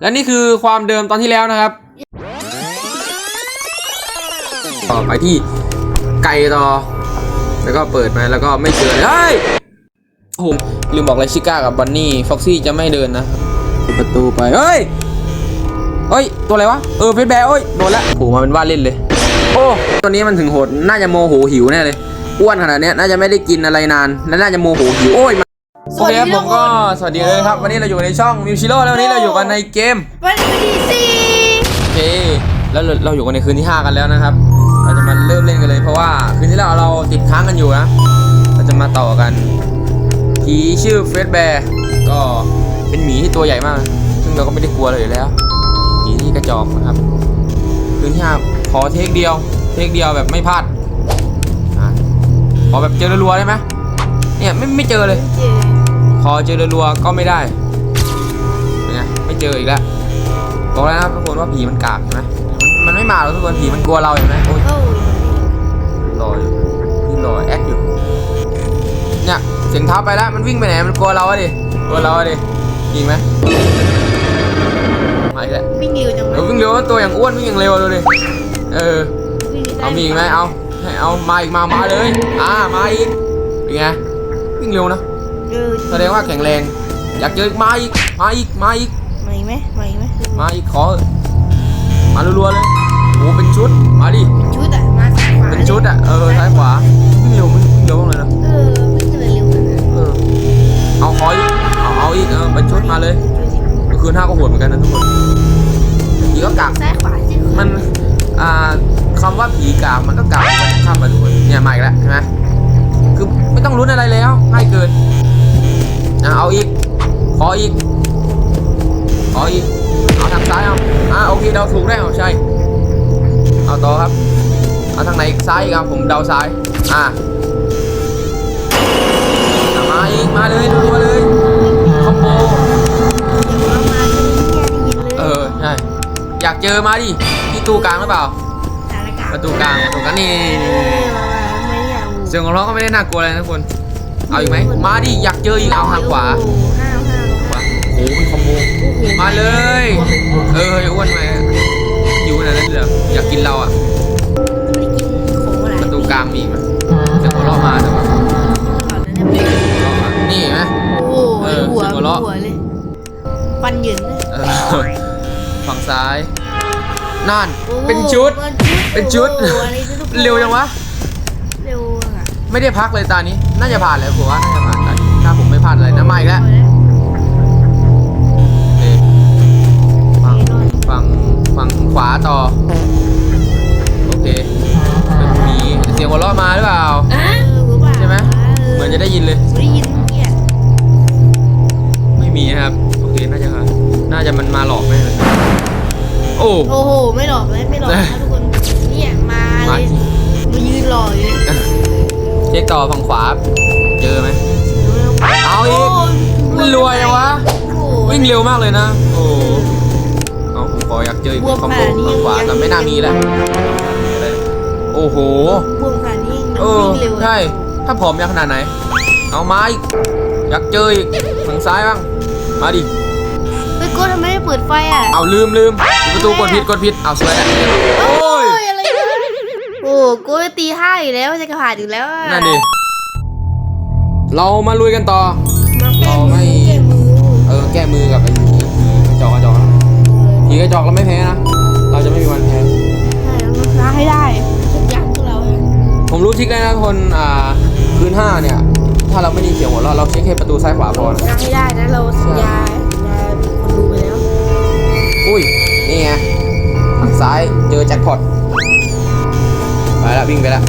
และนี่คือความเดิมตอนที่แล้วนะครับ ต่อไปที่ไก่ต่อ แล้วก็เปิดมาแล้วก็ไม่เจอเฮ้ยผมลืมบอกเลยชิก้ากับบันนี่ฟ็อกซี่จะไม่เดินนะประตูไปเฮ้ยเฮ้ย ตัวอะไรวะ เออเพชรแบร์เอ้ยโดนละผล่มาเป็นว่าเล่นเลย โอ้ ตัวนี้มันถึงโหด น่าจะโมโหหิวแน่เลย อ้วนขนาดนี้น่าจะไม่ได้กินอะไรนาน และน่าจะโมโหหิว โอ้ย มาโอเคครับผมก็สวัสดีเลยครับ วันนี้เราอยู่ในช่องมิวชิโร่แล้ววันนี้เราอยู่กันในเกมวันที่สี่โอเคแล้วเราเราอยู่กันในคืนที่ 5 กันแล้วนะครับ เราจะมาเริ่มเล่นกันเลยเพราะว่าคืนที่แล้วเราติดค้างกันอยู่นะเราจะมาต่อกันผีชื่อเฟสแบร์ก็เป็นหมีที่ตัวใหญ่มาก ซึ่งเราก็ไม่ได้กลัวเลยอยู่แล้วหมีที่กระจอกนะครับ คืนที่ห้าขอเทคเดียว เทคเดียวแบบไม่พลาดอะขอแบบเจอรัวๆได้ไหมเนี่ยไม่ไม่เจอเลย เจอ ขอเจอรัวๆก็ไม่ได้เป็นไงไม่เจออีกแล้วบอกแล้วนะครับทุกคนว่าผีมันกากเห็นไหมมันมันไม่มาหรอกทุกคนผีมันกลัวเราเห็นไหมโอ้ยเข้ารออยู่นี่รอแอคอยู่เนี่ยเสียงเท้าไปแล้วมันวิ่งไปไหนมันกลัวเราอะดิกลัวเราอะดิจริงไหมมาอีกแล้ววิ่งเร็วจังเออวิ่งเร็วตัวอย่างอ้วนวิ่งอย่างเร็วเลยดิเออเอามีอีกไหมเอาให้เอามาอีกมามาเลยอ่ามาอีกเป็นไงวิ่งเร็วนะ เออแสดงว่าแข็งแรง อยากเจออีกมาอีกมาอีกมาอีกมาอีกไหมมาอีกไหมมาอีกขอ มารัวๆเลยโอ้เป็นชุดมาดิชุดอะมาซ้ายขวาเป็นชุดอะเออซ้ายขวาวิ่งเร็วมันวิ่งเร็วมากเลยนะเออวิ่งเร็วๆนะเออเอาขออีกเอาเอาอีกเออเป็นชุดมาเลยคืนห้าก็โหดเหมือนกันนะทุกคนผีก็กากซ้ายขวาจริงมันอ่าคำว่าผีกากมันก็กากมันข้ามไปทุกคนเนี่ยมาอีกแล้วใช่ไหมคือไม่ต้องลุ้นอะไรแล้วง่ายเกิน อะเอาอีก ขออีก ขออีก เอาทางซ้ายเอาอ่าโอเคเดาถูกได้เอาใช่ เอาต่อครับ เอาทางไหนซ้ายอีกครับผมเดาซ้าย อ่าอะมาอีก มาเลยรัวๆเลยคอมโบเดี๋ยวเรามาจะมีแค่ได้ยินเลยเออใช่อยากเจอมาดิที่ตู้กลางหรือเปล่าสถานการณ์ประตูกลางประตูกลางนี่เออมาไม่อยากเสียงของเราก็ไม่ได้น่ากลัวอะไรนะทุกคน เอาอีกไหมมาดิอยากเจออีกเอาทางขวาโอ้โหห้าวห้าวขวาโอ้โหเป็นคอมโบโอ้โหมาเลย เอออย่าอ้วนไปหิวขนาดนั้นเลยเหรออยากกินเราอะไม่ได้กินของอะไรประตูกลางมีอีกไหมเสียงหัวเราะมาแต่ว่าหัวเราะมานี่เห็นไหมโอ้โหเออหัวเสียงหัวเราะหัวเลยฟันเหยินเลยเออฝั่งซ้ายนั่นโอ้โหเป็นชุด เป็นชุดโอ้โหอะไรจะทุกคนเร็วจังวะเร็วอะ ไม่ได้พักเลยตานี้ น่าจะผ่านเลยผมว่าน่าจะผ่านตานี้ถ้าผมไม่พลาดอะไรนะมาอีกแล้วเอ๊ะฝั่งฝั่งฝั่งขวาต่อ โอเคเป็นหมีเสียงหัวเราะมาหรือเปล่าอะหัวบ่าใช่ไหมเออเหมือนจะได้ยินเลย ได้ยินเมื่อกี้อะไม่มีนะครับ โอเค น่าจะน่าจะมันมาหลอกแน่เลยโอ้โอ้โหไม่หลอกเลยไม่หลอกนะทุกคน เนี่ยมาเลมายมายืนรออยู่ เลยเช็คต่อฝั่งขวา เจอไหม เอาอีกมันรวยจังวะโอ้โหวิ่งเร็วมากเลยนะ โอ้เอาผมขออยากเจออีกบวมคอมขโบนาดนี้ฝั่งขวาแต่ไม่น่ามีแล้ว โอ้โหบวมขนาดนี้เออวิ่งเร็วอะใช่ ถ้าผอมอยากขนาดไหน เอามาอีกอยากเจออีกฝั่งซ้ายบ้าง มาดิเฮ้ยโก้ทำไมไม่เปิดไฟอะ เอาลืมลืมปิดประตูกดผิดกดผิด เอาสวยแล้วโอ้ย อะไรเนี่ยโอ้โก้ตีห้าอยู่แล้วจะกระผ่านอยู่แล้วอะนั่นดิ เรามาลุยกันต่อมาแก้เรามืไม่อแก้มือเออ แก้มือกับไอ้ผีกระจอกกระจอกนะผีกระจอกเราไม่แพ้นะ เราจะไม่มีวันแพ้ ใช่เราชนะให้ได้ทุกอย่างพวกเราอะผมรู้ทริกแล้วนะทุกคน อ่า คืนห้าเนี่ย ถ้าเราไม่ได้เสียงหัวเราะเราเช็คแค่ประตูซ้ายขวาพอชนะนะให้ได้นะเราสัญญาสัญญาคนดูไปแล้ว อุ้ย นี่ไงทางซ้ายเจอแจ็คพอต ไปแล้ววิ่งไปแล้ว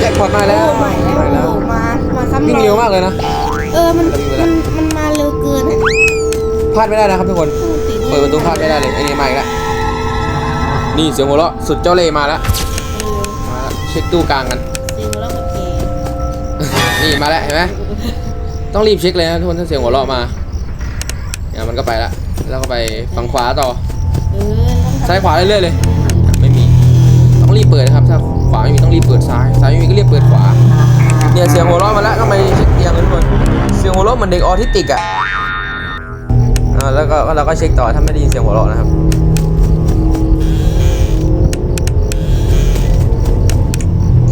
แจ็คพอตมาแล้ว โอ้มาแล้วมาแล้วโอ้มามาซ้ำวิ่งเร็วมากเลยนะ เออมันเราวิ่งไปแล้มัวนมันมาเร็วเกินอะพลาดไม่ได้นะครับทุกคนติดเปิดประตูพลาดไม่ได้เลยไอ้นี่มาอีกแล้ว นี่เสียงหัวเราะสุดเจ้าเล่ห์มาแล้วเออมาแล้วเช็คตู้กลางกันเสียงแล้วก็เก๋นี่มาแล้วเห็นไหมต้องรีบเช็คเลยนะทุกคนถ้าเสียงหัวเราะมาเนี่ยมันก็ไปละแล้วก็ไปฝั่งขวาต่อเออต้องทำซ้ายขวาเรื่อยๆเลยไม่มี ต้องรีบเปิดนะครับถ้าขวาไม่มีต้องรีบเปิดซ้ายซ้ายไม่มีก็รีบเปิดขวาเนี่ยเสียงหัวเราะมาแล้วก็ไปเช็คเตียงเลยทุกคนเสียงหัวเราะเหมือนเด็กออทิสติกอะอแล้วก็เราก็เช็คต่อถ้าไม่ได้ยินเสียงหัวเราะนะครับ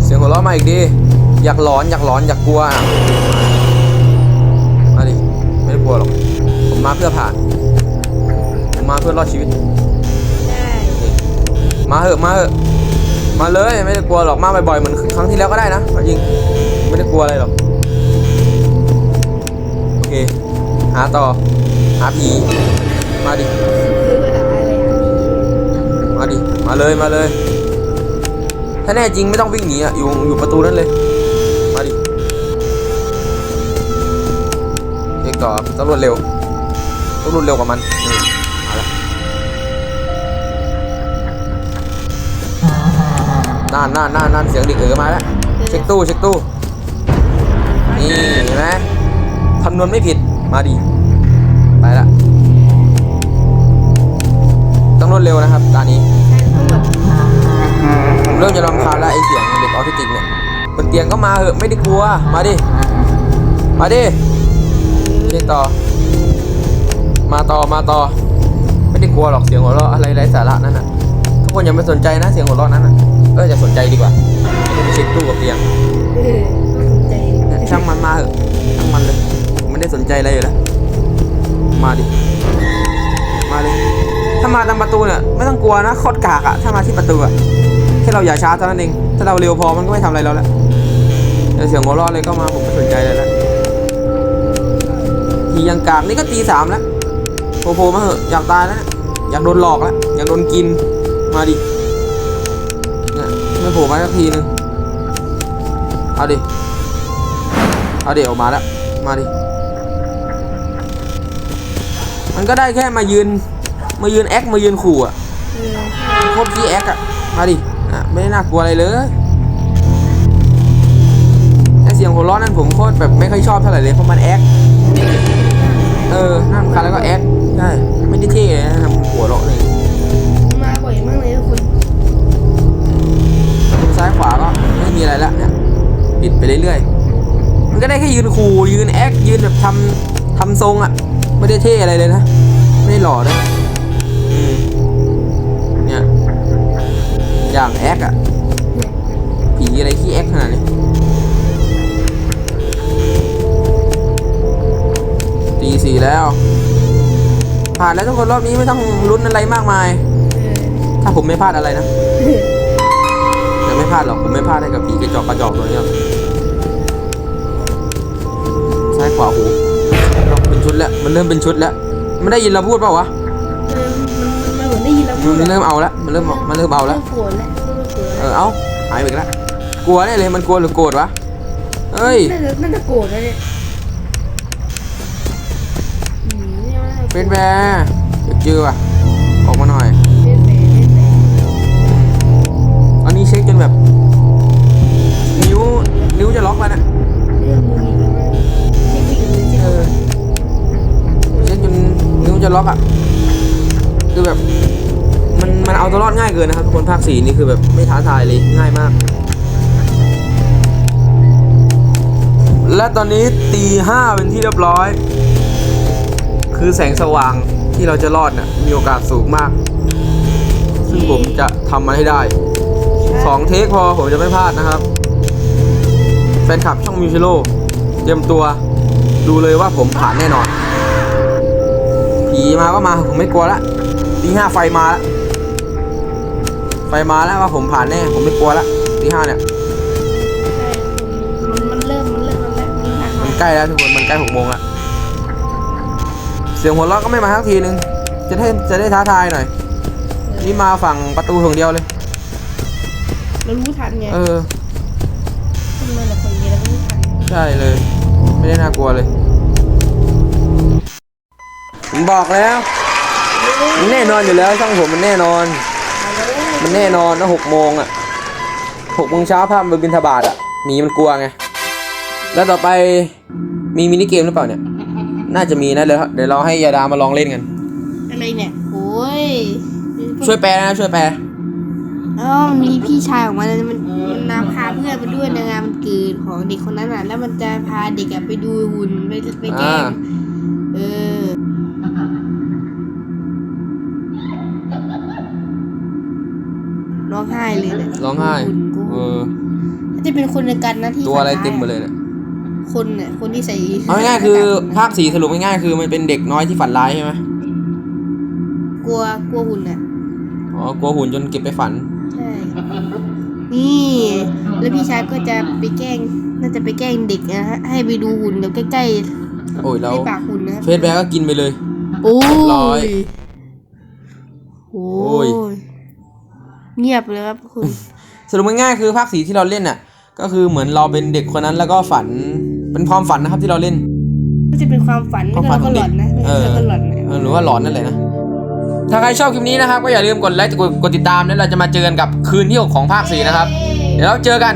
เสียงหัวเราะมาอีกดิอยากหลอนอยากหลอนอยากกลัวอะมาดิไม่ได้กลัวหรอกผมมาเพื่อผ่านผมมาเพื่อรอดชีวิตได้มาเหอะมาเหอะ มาเลยไม่ได้กลัวหรอกมาบ่อยๆเหมือนครั้งที่แล้วก็ได้นะจริงไม่ได้กลัวอะไรหรอกโอเค หาต่อหาผีมาดิมาดิมาเลยมาเลย ถ้าแน่จริงไม่ต้องวิ่งหนีอะอยู่อยู่ประตูนั้นเลยมาดิเอกต่อต้องรวดเร็วต้องรวดเร็วกว่ามันนี่ น่านน่านน่านน่านเสียงเด็กเอ๋อมาแล้วเช็คตู้เช็คตู้นี่เห็นไหมคำนวณไม่ผิดมาดิไปละต้องรวดเร็วนะครับตอนนี้ผมเริ่มจะรำคาญแล้วไอ้เสียงเด็กออทิสติกเนี่ยบนเตียงก็มาเหอะไม่ได้กลัวมาดิมาดิเล่นต่อ มาต่อมาต่อ ไม่ได้กลัวหรอกเสียงหัวเราะอะไรไร้สาระนั่นน่ะทุกคนอย่าไปสนใจนะเสียงหัวเราะนั้นน่ะ เออจะสนใจดีกว่าไม่ได้ไปเช็คตู้กับเตียงเออต้องสนใจช่างมันมาเหอะช่างมันเลยผมไม่ได้สนใจอะไรอยู่แล้วมาดิมาเลยถ้ามาตามประตูเนี่ยไม่ต้องกลัวนะโคตรกากอะถ้ามาที่ประตูอะแค่เราอย่าช้าเท่านั้นเองถ้าเราเร็วพอมันก็ไม่ทำอะไรเราแล้วเดี๋ยวเสียงหัวเราะเลยก็มาผมไม่สนใจเลยแล้วทียังกากนี่ก็ตีสามแล้วโผล่ๆมาเหอะอยากตายแล้วเนี่ยอยากโดนหลอกแล้วอยากโดนกินมาดิเนี่ย ไม่โผล่มาสักทีนึงเอาดิ เอาเดี๋ยวออกมาแล้ว มาดิ มันก็ได้แค่มายืน มายืนแอค มายืนขู่อะโคตรขี้แอคอะ มาดิอะไม่ได้น่ากลัวอะไรเลยแต่เสียงหัวเราะนั่นผมโคตรแบบไม่ค่อยชอบเท่าไหร่เลยเพราะมันแอค เออน่ารำคาญแล้วก็แอค ใช่ ไม่ได้เท่เลยนะทำหัวเราะเลย ซ้ายขวาก็ไม่มีอะไรละเนี่ยปิดไปเรื่อยๆ มันก็ได้แค่ยืนคูยืนแอคยืนแบบทำทำทรงอะ่ะ ไม่ได้เท่อะไรเลยนะ ไม่ได้หล่อด้วยอืมเนี่ยอย่างแอคอะ่ะ ผีอะไรขี้แอคขนาดนี้ตีสี่แล้ว ผ่านแล้วทุกคนรอบนี้ไม่ต้องลุ้นอะไรมากมายเออถ้าผมไม่พลาดอะไรนะ แต่ไม่พลาดหรอกผมไม่พลาดให้กับผีกระจอกกระจอกตัวนี้หรอกซ้ายขวาหูเป็นชุดแล้วมันเริ่มเป็นชุดแล้วมันได้ยินเราพูดเปล่าวะเออมันมันมันเหมือนได้ยินเราพูดมันเริ่มเอาแล้วมันเริ่มมันเริ่มเอาแล้วโกรธแล้วเริ่มโกรธเอแล้วอเอาหายไปอีกแล้วกลัวแน่เลยมันกลัวหรือโกรธวะเฮ้ยน่าจะน่าจะโกรธแล้วเนี่ยอืมเนี่ยน่าจะโกรธเป็นแบร์อยากเจอว่ะออกมาหน่อย นนี้เช็คจนแบบ นิ้วนิ้วจะล็อกแล้วนะเรื่องมึงอีกแล้วนะเช็คอีกเลยเช็คเออเช็คจนนิ้วจะล็อกอะ คือแบบมันมันเอาตัวรอดง่ายเกินนะครับทุกคนภาคสี่นี่คือแบบไม่ท้าทายเลยง่ายมาก และตอนนี้ตีห้าเป็นที่เรียบร้อย คือแสงสว่างที่เราจะรอดเนี่ยมีโอกาสสูงมาก ซึ่งผมจะทำมันให้ได้ สองเทคพอผมจะไม่พลาดนะครับ แฟนคลับช่องมิวชิโร่เตรียมตัวดูเลยว่าผมผ่านแน่นอน ผีมาก็มาผมไม่กลัวละตีห้าไฟมาแล้วไฟมาแล้วว่าผมผ่านแน่ผมไม่กลัวละตีห้าเนี่ยมันมันเริ่มมันเริ่มมันแล้วมันหนักมันใกล้แล้วทุกคนมันใกล้หกโมงละเสียงหัวเราะก็ไม่มาสักทีนึงจะได้จะได้ท้าทายหน่อยนี่มาฝั่งประตูฝั่งเดียวเลย เรารู้ทันไงเออ คนมาแต่คนเดียวเรารู้ทันใช่เลย ไม่ได้น่ากลัวเลย ผมบอกแล้วมันแน่นอนอยู่แล้วช่องผมมันแน่นอนมันแน่นอนนะหกโมงอะหกโมงเช้าพามันไปบินทบาทอะหมีมันกลัวไง แล้วต่อไปมีมินิเกมหรือเปล่าเนี่ย น่าจะมีนะเดี๋ยวเดี๋ยวเราให้ยาดามาลองเล่นกัน อะไรเนี่ยโอ้ยช่วยแปลนะช่วยแปล อ๋อมันมีพี่ชายของมันมันมันนำพาเพื่อนไปด้วยในงานเกิดของเด็กคนนั้นอะ แล้วมันจะพาเด็กไปดูหุ่นไปไปแกล้งเออ ร้องไห้เลยแหละร้องไห้ หุ่นเออจะเป็นคนในกยวกันนะที่ตัวอะไรเต็มหมดเลยเนี่ยคนเนี่ยคนที่ใส่เอาง่ายคือภาคสีสรุปง่ายคือมันเป็นเด็กน้อยที่ฝันร้ายใช่ไหมกลัวกลัวหุ่นอะ อ๋อกลัวหุ่นจนเก็บไปฝัน ใช่ นี่ แล้วพี่ชายก็จะไปแกล้ง น่าจะไปแกล้งเด็กนะฮะ ให้ไปดูหุ่นเดี๋ยวใกล้โอ้ยๆแล้วในปากหุ่นนะเฟซแบ็กก็กินไปเลย โอ้ร้อย ยโอ้โอ้ยยเงียบเลยครับคุณ สรุปง่ายๆคือภาคสีที่เราเล่นน่ะ ก็คือเหมือนเราเป็นเด็กคนนั้นแล้วก็ฝันเป็นความฝันนะครับที่เราเล่น ก็จะเป็นความฝันความไม่ฝันก็ของหลเด็อกนนะเออแล้วก็หลอนนะ เออหรือว่าหลอนนั่นแหละนะ ถ้าใครชอบคลิปนี้นะครับ ก็อย่าลืมกดไลค์กดกดติดตามแล้วเราจะมาเจอกันกับคืนที่ 6 ของภาค4นะครับ เดี๋ยวเราเจอกัน